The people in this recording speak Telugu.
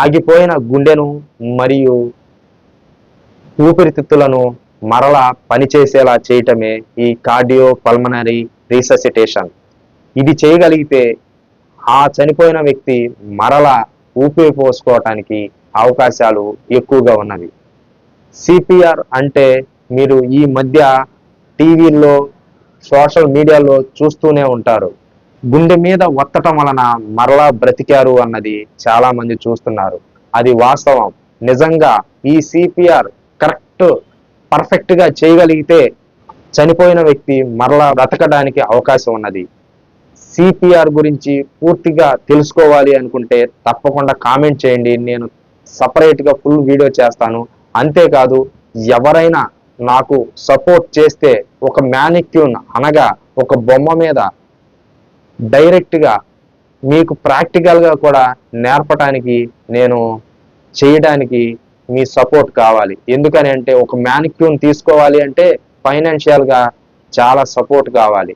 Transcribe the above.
ఆగిపోయిన గుండెను మరియు ఊపిరితిత్తులను మరలా పనిచేసేలా చేయటమే ఈ కార్డియో పల్మనరీ రీససిటేషన్. ఇది చేయగలిగితే ఆ చనిపోయిన వ్యక్తి మరలా ఊపిరి పోసుకోవటానికి అవకాశాలు ఎక్కువగా ఉన్నవి. సిపిఆర్ అంటే మీరు ఈ మధ్య టీవీల్లో సోషల్ మీడియాలో చూస్తూనే ఉంటారు. గుండె మీద ఒత్తటం వలన మరలా బ్రతికారు అన్నది చాలా మంది చూస్తున్నారు. అది వాస్తవం. నిజంగా ఈ సిపిఆర్ కరెక్ట్ పర్ఫెక్ట్గా చేయగలిగితే చనిపోయిన వ్యక్తి మరలా బ్రతకడానికి అవకాశం ఉన్నది. సిపిఆర్ గురించి పూర్తిగా తెలుసుకోవాలి అనుకుంటే తప్పకుండా కామెంట్ చేయండి. నేను సపరేట్గా ఫుల్ వీడియో చేస్తాను. అంతేకాదు ఎవరైనా నాకు సపోర్ట్ చేస్తే ఒక మ్యానిక్యూన్ అనగా ఒక బొమ్మ మీద డైరెక్ట్గా మీకు ప్రాక్టికల్గా కూడా నేర్పడానికి నేను చేయడానికి మీ సపోర్ట్ కావాలి. ఎందుకని అంటే ఒక మ్యానిక్యూన్ తీసుకోవాలి అంటే ఫైనాన్షియల్గా చాలా సపోర్ట్ కావాలి.